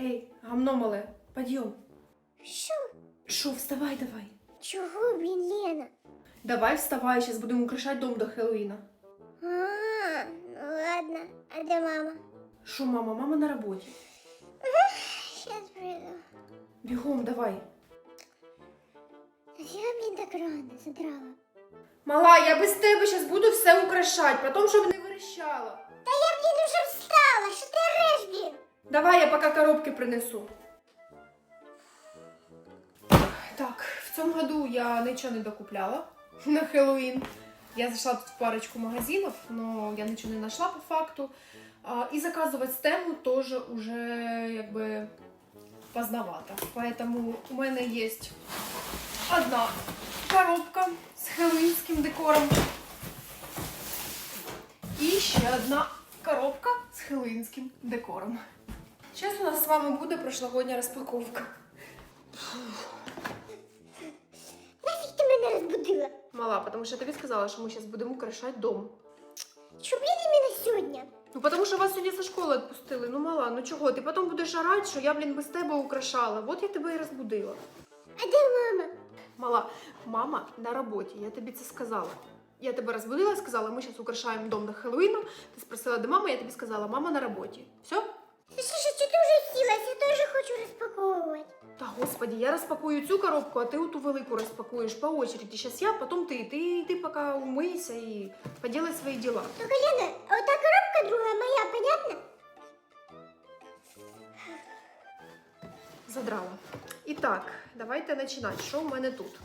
Ей, гамно мале, підйом. Що? Що, вставай давай. Чого, блін, Лена? Давай вставай, зараз будемо украшати дом до Хеллоуіна. А, ну ладно. А де мама? Що, мама, мама на роботі. Сейчас приду. Бігом, давай. Нафіга, блін, так рано задрала? Мала, я без тебе зараз буду все украшати, потім щоб не верещала. Та я, блін, уже встала. Що ти ореш, блін? Давай я поки коробки принесу. Так, в цьому году я нічого не докупляла на Хэллоуін. Я зайшла тут в парочку магазинів, но я нічого не знайшла по факту. А, и заказывать с тему тоже уже якби поздновато. Поэтому у мене есть одна коробка з хэллоуінським декором. І ще одна коробка з хэллоуінським декором. Зараз у нас з вами буде прошлогодня розпаковка. Нафіг ти мене розбудила? Мала, тому що я тобі сказала, що ми зараз будемо украшати дом. Чому, блін, іменно сьогодні? Ну, тому що вас сьогодні зі школи відпустили. Ну, мала, ну чого? Ти потім будеш орати, що я, блін, без тебе украшала. От я тебе і розбудила. А де мама? Мала, мама на роботі, я тобі це сказала. Я тебе розбудила, сказала, ми зараз украшаємо дом до Хеллоуіну. Ти спросила, де мама, я тобі сказала, мама на роботі. Все? Слушай, що ти вже сілась? Я теж хочу розпаковувати. Та господі, я розпакую цю коробку, а ти ту велику розпакуєш по очереді. Зараз я, потім ти. Ти, ти поки умийся і поділай свої діла. Только, Лена, а ота коробка другая моя, понятно? Задрала. І так, давайте починати. Що в мене тут?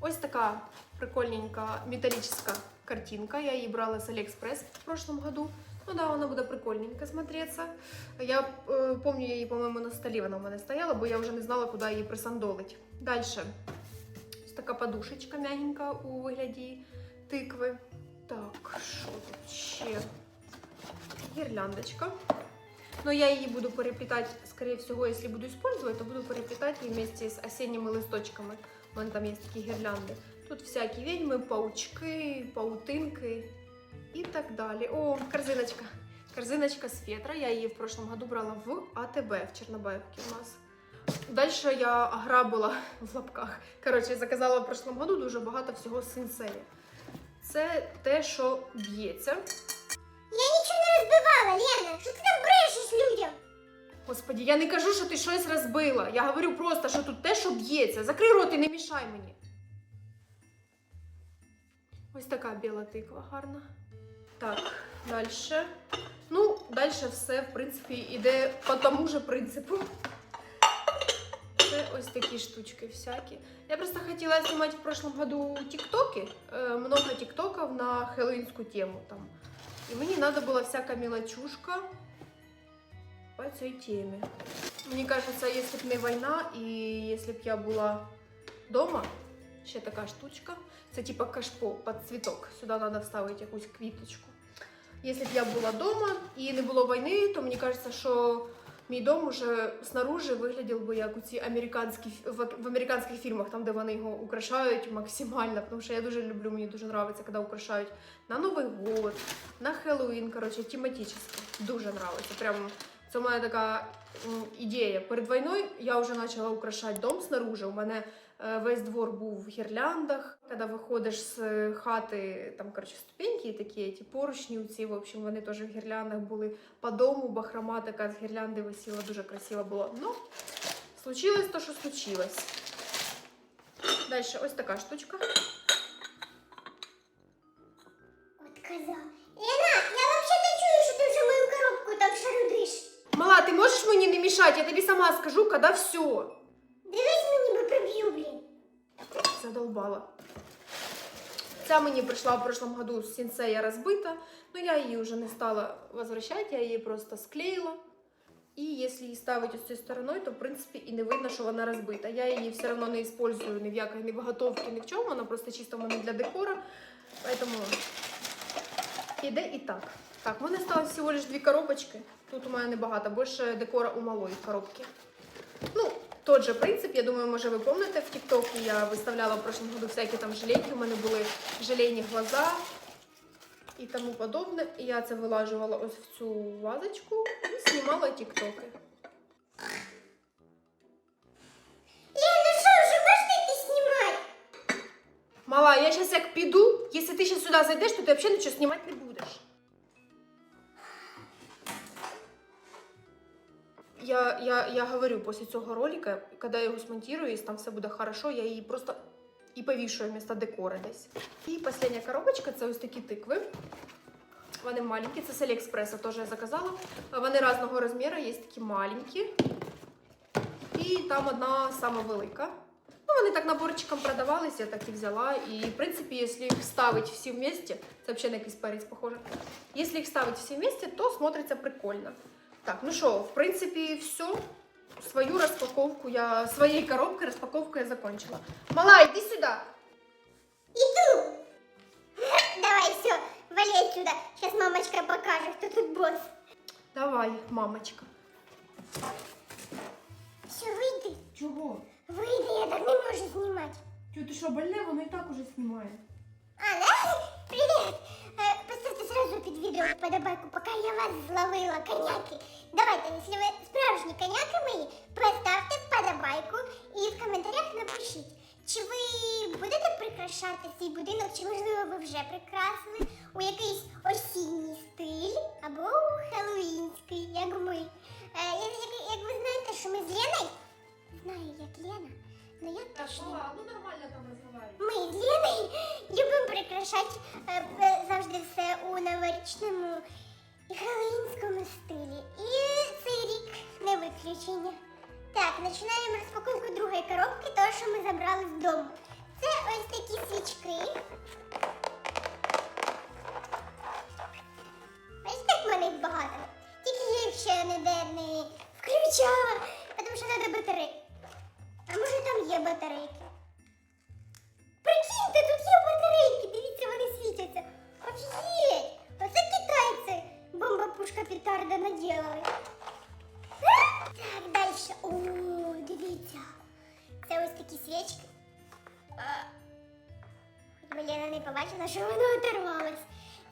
Ось така прикольненька металлическая картинка. Я її брала з Алиэкспресс в прошлом году. Ну да, вона буде прикольненько смотреться. Я е, помню, її, по-моєму, на столі вона у мене стояла, бо я вже не знала, куди її присандолить. Далі. Ось така подушечка мягенька у вигляді тикви. Так, що тут ще? Гірляндочка. Но я її буду переплетать, скорее всего, если буду использовать, то буду переплетать її вместе с осенними листочками. Мене там є такі гірлянди. Тут всякі відьми, паучки, паутинки і так далі. О, корзиночка. Корзиночка з фетра. Я її в прошлом году брала в АТБ в Чернобаївці у нас. Дальше я ограбила в лапках. Коротше, заказала в прошлом году дуже багато всього з сенсеї. Це те, що б'ється. Я нічого не розбивала, Лена. Що ти там брешеш людям? Господі, я не кажу, що ти щось розбила. Я говорю просто, що тут те, що б'ється. Закрий рот і не мішай мені. Ось така біла тиква гарна. Так, далі. Ну, далі все, в принципі, йде по тому же принципу. Це ось такі штучки всякі. Я просто хотіла знімати в прошлом году тіктоки. Е, много тіктоків на хеллоуінську тему там. І мені треба була всяка мелочушка по цій темі. Мені кажется, якщо б не війна і якщо б я була вдома, ще така штучка. Це типа кашпо під цвіток. Сюди треба вставити якусь квіточку. Якщо б я була вдома і не було війни, то мені кажется, що мій дом уже снаружи виглядів би як у ці американські в, американських фільмах, там де вони його украшають максимально. Тому що я дуже люблю, мені дуже подобається, коли украшають на Новий год, на Хеллоуін, коротше, тематично. Дуже подобається. Прямо це мене така ідея. Перед війною я вже почала украшати дом снаружи. У мене весь двор був в гірляндах. Коли виходиш з е, хати, там коротше ступеньки такі, ті поручні, ці, в общем, вони теж в гірляндах були по дому, бахрома така з гірлянди висіла, дуже красиво було. Ну, случилось то, що случилось. Далі ось така штучка. От коза. Лена, я вообще не чую, що ти вже мою коробку так шарудиш. Мала, ти можеш мені не мішати? Я тобі сама скажу, коли все. Задолбала. Ця мені прийшла в прошлом году з сінсея розбита, но я її вже не стала возвращать, я її просто склеїла. І якщо її ставити ось цією стороною, то в принципі і не видно, що вона розбита. Я її все одно не использую ні в якій ні виготовці, ні в чому, вона просто чисто в мене для декора. Поэтому іде і так. Так, в мене сталося всього лиш дві коробочки. Тут у мене небагато, більше декора у малої коробки. Ну, тот же принцип, я думаю, може ви помните, в ТикТоке я виставляла в прошлом году всякі там желейки, у мене були желейні глаза і тому подобне. І я це вилажувала ось в цю вазочку і знімала тіктоки. Ну? Мала, я зараз як піду, якщо ти зараз сюди зайдеш, то ти взагалі нічого знімати не будеш. Я, я, я говорю, після цього ролика, коли я його смонтирую, якщо там все буде хорошо, я її просто і повішую вместо декора десь. І остання коробочка це ось такі тикви. Вони маленькі, це з Аліекспреса теж я заказала. Вони різного розміру, є такі маленькі. І там одна сама велика. Ну, вони так наборчиком продавались, я так і взяла. І, в принципі, якщо їх ставити всі вместе, це взагалі на якийсь перець похоже. Якщо їх ставити всі вместе, то смотриться прикольно. Так, ну що, в принципі, все. Свою розпаковку я, своєї коробки розпаковку я закончила. Мала, йди сюди. Иду. Давай, все, вали отсюда. Сейчас мамочка покажет, кто тут босс. Давай, мамочка. Все, выйди. Чого? Выйди, я так не можу снимать. Чого ти що, больне, воно і так уже знімає. А, да? Привет. Э, Поставьте сразу под видео вподобайку, пока я вас зловила, коняки. Давайте, если ви справжні коняки мої, поставте вподобайку і в коментарях напишіть, чи ви будете прикрашати свій будинок, чи можливо ви вже прикрасили у якийсь осінній стиль або у хеллоуінський, як ми. Е, як, як- як ви знаєте, що ми з Леною, знаю, як Лена, але я точно. ну нормально там розмовляєш. Ми з Ліною любимо прикрашати е, е, завжди все у новорічному і хеллоуінському стилі. І цей рік не виключення. Так, починаємо розпаковку другої коробки, того, що ми забрали з дому. Це ось такі свічки. Бачите, як в мене їх багато. Тільки їх ще ніде не включала, тому що треба батарейки. А може там є батарейки? Прикиньте, тут є батарейки, дивіться, вони світяться. Офігеть! Оце китайці бомба пушка петарда наделали. А? Так, дальше. О, дивіться. Це ось такі свічки. А, Хоч би Лена не побачила, що воно оторвалось.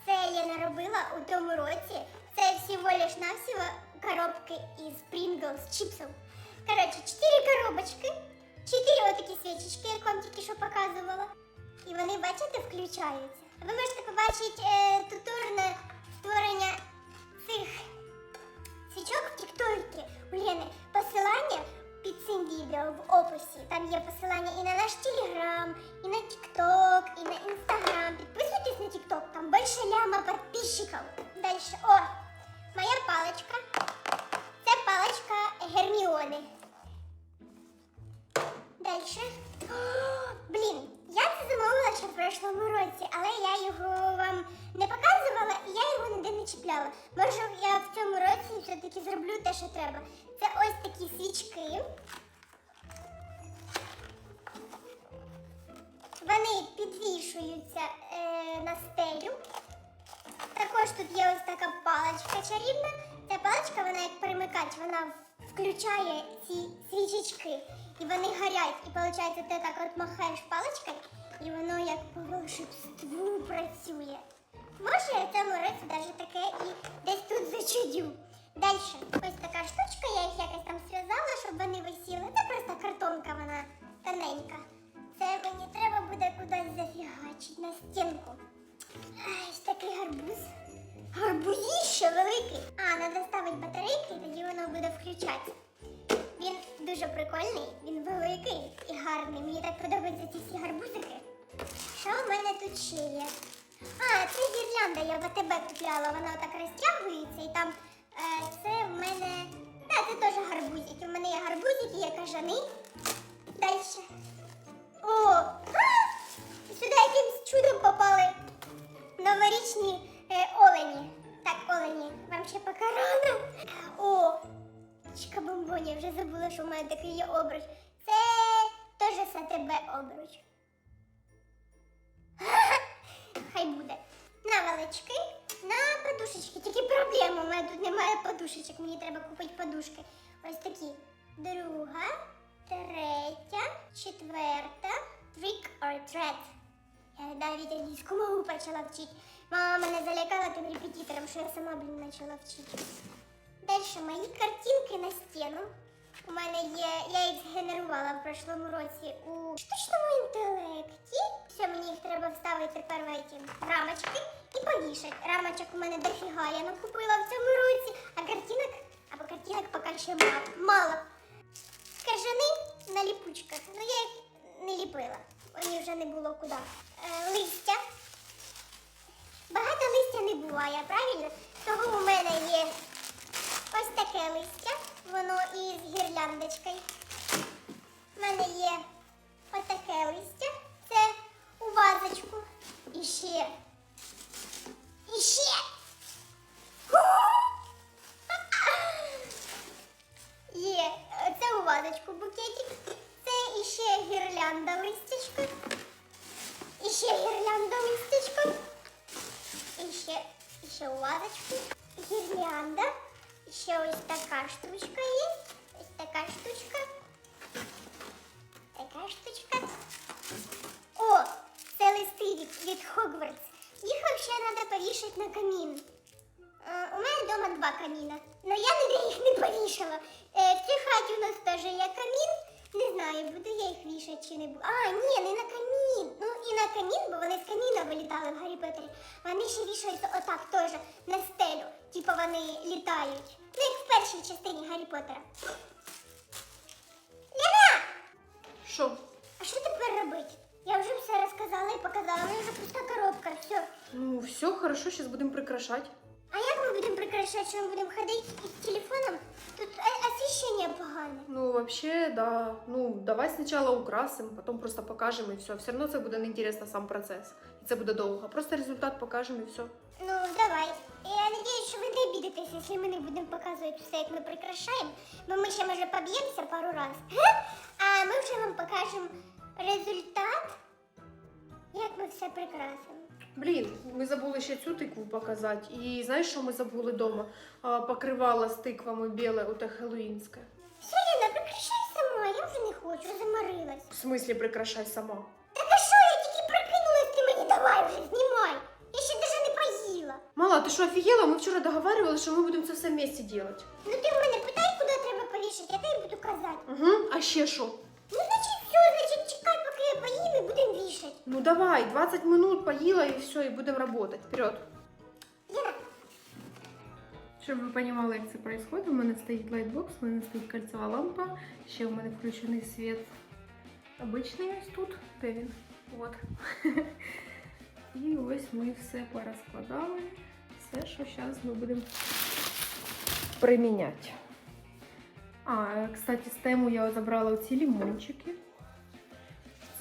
Це Лена робила у тому році. Це всього лиш навсього коробки із Pringles чіпсів. Коротше, чотири коробочки, чотири отакі свічечки, як вам тільки що показувала. І вони, бачите, включаються. Ви можете побачити е, туторне створення цих свічок в Тіктокі у Лени. Посилання під цим відео в описі. Там є посилання і на підвішуються е, на стелю. Також тут є ось така паличка чарівна. Ця паличка, вона як перемикач, вона включає ці свічечки. І вони горять. І виходить, ти так от махаєш паличкою, і воно як по волшебству працює. Може, я в цьому році навіть таке і десь тут зачудю. Далі, ось така штучка, я їх якось там зв'язала, щоб вони висіли. Це просто картонка, вона тоненька. Це мені треба буде кудись зафігачити на стінку. Ось такий гарбуз. Гарбузіще великий. А, треба ставити батарейки, тоді воно буде включатися. Він дуже прикольний, він великий і гарний. Мені так подобаються ці всі гарбузики. Що в мене тут ще є? А, це гірлянда, я в АТБ купляла, вона так розтягується і там е, це в мене. Так, це теж гарбузики. У мене є гарбузики, є кажани. Далі. О! Сюди якимсь чудом попали новорічні е, олені. Так, олені, вам ще поки. О! Чка бомбоні, я вже забула, що в мене такий є обруч. Це теж СТБ обруч. Хай буде. Наволочки на подушечки. Тільки проблема, у мене тут немає подушечок, мені треба купити подушки. Ось такі. Друга. Третя, четверта, trick or treat. Я навіть англійську мову почала вчити. Мама мене залякала тим репетитором, що я сама, блін, почала вчити. Далі мої картинки на стіну. У мене є, я їх згенерувала в прошлому році у штучному інтелекті. Все, мені їх треба вставити тепер в эти рамочки і повішати. Рамочок у мене дофіга, я накупила в цьому році, а картинок, або картинок поки ще мало. мало. Кажани на ліпучках. Ну я їх не ліпила. Мені вже не було куди. Е, листя. Багато листя не буває, правильно? Того у мене є ось таке листя. Воно із гірляндочкою. У мене є ось таке листя. Це у вазочку. І ще. І ще. Є, у вазочку букетик. Це іще гірлянда листячко. Іще гірлянда листячко. Іще, іще у вазочку. Гірлянда. Ще ось така штучка є. Ось така штучка. Така штучка. О, це листи від, від Хогвартс. Їх взагалі треба повішати на камін. Е, У мене вдома два каміна, але я ніде їх не повішала. Е, Хаті у нас теж є камін. Не знаю, буду я їх вішати чи не буду. А, ні, не на камін. Ну і на камін, бо вони з каміна вилітали в Гаррі Поттері. Вони ще вішаються отак теж на стелю. Типу вони літають. Ну, як в першій частині Гаррі Поттера. Лена! Що? А що тепер робити? Я вже все розказала і показала. У вже пуста коробка, все. Ну, все, хорошо, зараз будемо прикрашати. А як ми будемо прикрашати, що ми будемо ходити із телефоном? Тут о- освіщення погане. Ну, вообще, да. Ну, давай спочатку украсимо, потім просто покажемо і все. Все одно це буде неінтересно сам процес. І це буде довго. Просто результат покажемо і все. Ну, давай. Я надіюсь, що ви не обідетесь, якщо ми не будемо показувати все, як ми прикрашаємо. Бо ми ще може поб'ємося пару раз. А ми вже вам покажемо результат, все прикрасимо. Блін, ми забули ще цю тикву показати. І знаєш, що ми забули вдома? А, покривало з тиквами біле, оте хеллоїнське. Все, Ліна, прикрашай сама, я вже не хочу, заморилась. В смислі прикрашай сама. Так а що, я тільки прокинулась, ти мені давай вже, знімай. Я ще навіть не поїла. Мала, ти що офігела? Ми вчора договаривали, що ми будемо це все вместе робити. Ну ти в мене питай, куди треба повішати, я тобі буду казати. Угу. А ще що? Вішати. Ну давай, 20 минут поїла і все, і будемо працювати. Вперед. Щоб ви розуміли, як це відбувається, у мене стоїть лайтбокс, у мене стоїть кольцева лампа, ще у мене включений світ обичний ось тут, де він. От. І ось ми все порозкладали. Все, що зараз ми будемо приміняти. А, кстати, з тему я забрала оці лимончики.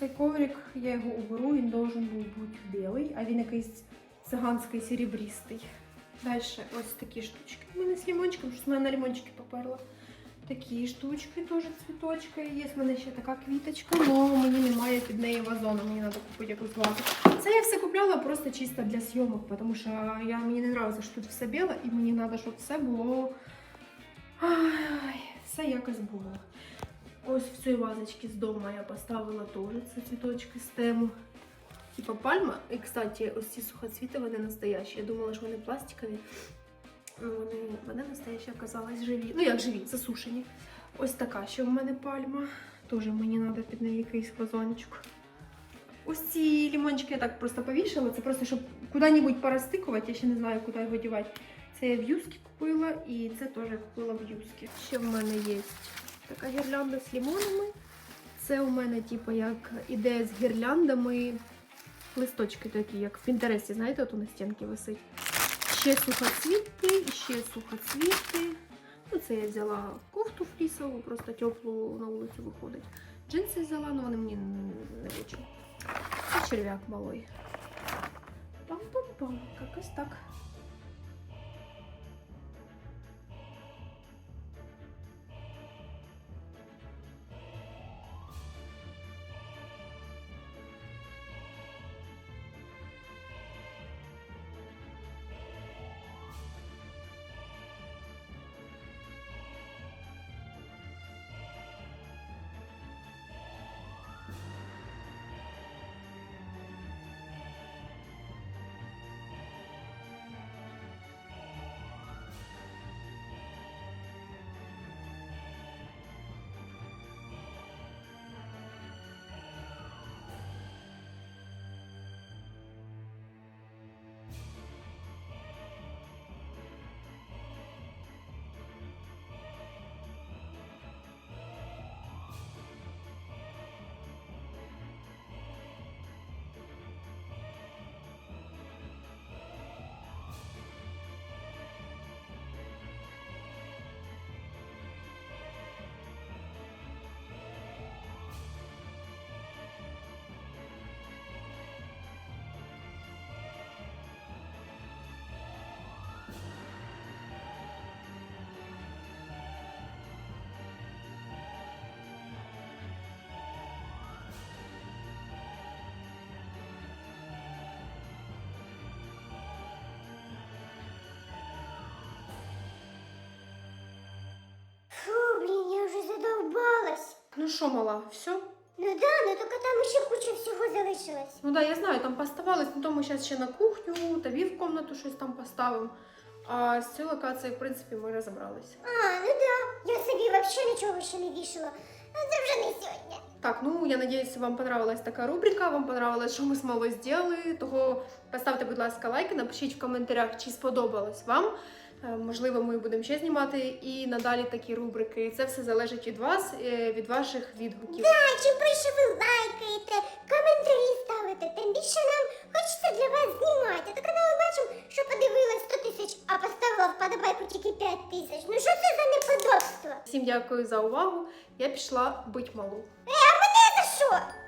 Цей коврик, я його уберу, він должен був бути білий, а він якийсь циганський серебристий. Дальше ось такі штучки у мене з лимончиком, що з мене на лимончики поперла. Такі штучки теж цвіточки. Є в мене ще така квіточка, але мені немає під неї вазону, мені треба купити якусь вазу. Це я все купляла просто чисто для зйомок, тому що я, мені не подобається, що тут все біле, і мені треба, щоб все було. Ай, все якось було. Ось в цій вазочці з дому я поставила теж це цвіточки з тему. Типа пальма. І, кстати, ось ці сухоцвіти, вони настоящі. Я думала, що вони пластикові. Вони, вони настоящі оказались живі. Ну, як живі, засушені. Ось така ще в мене пальма. Теж мені треба під неї якийсь вазончик. Ось ці лімончики я так просто повішала. Це просто, щоб куди-небудь порозтикувати, я ще не знаю, куди його дівати. Це я в юскі купила і це теж я купила в юскі. Ще в мене є така гірлянда з лимонами. Це у мене, типу, як іде з гірляндами листочки такі, як в Пінтересті, знаєте, от у на стінки висить. Ще сухоцвіти, ще сухоцвіти. Ну, це я взяла кофту флісову, просто теплу на вулицю виходить. Джинси взяла, але вони мені не дуже. Це черв'як малий. Пам-пам-пам, якось так. Ну що, мала, все? Ну да, ну тільки там ще куча всього залишилось. Ну да, я знаю, там поставилось, ну то ми зараз ще на кухню, тобі в комнату щось там поставимо. А з цією локацією, в принципі, ми розібралися. А, ну да. Я собі взагалі нічого ще не вішала. Ну це вже не сьогодні. Так, ну я надіюсь, вам понравилась така рубрика, вам понравилось, що ми з малою зробили. Того поставте, будь ласка, лайки, напишіть в коментарях, чи сподобалось вам. Е, Можливо, ми будемо ще знімати і надалі такі рубрики. Це все залежить від вас, е, від ваших відгуків. А чим більше ви лайкаєте, коментарі ставите, тим більше нам хочеться для вас знімати. Так коли ми бачимо, що подивилось 100 тисяч, а поставила вподобайку тільки 5 тисяч. Ну що це за неподобство? Всім дякую за увагу. Я пішла бить малу. Е, а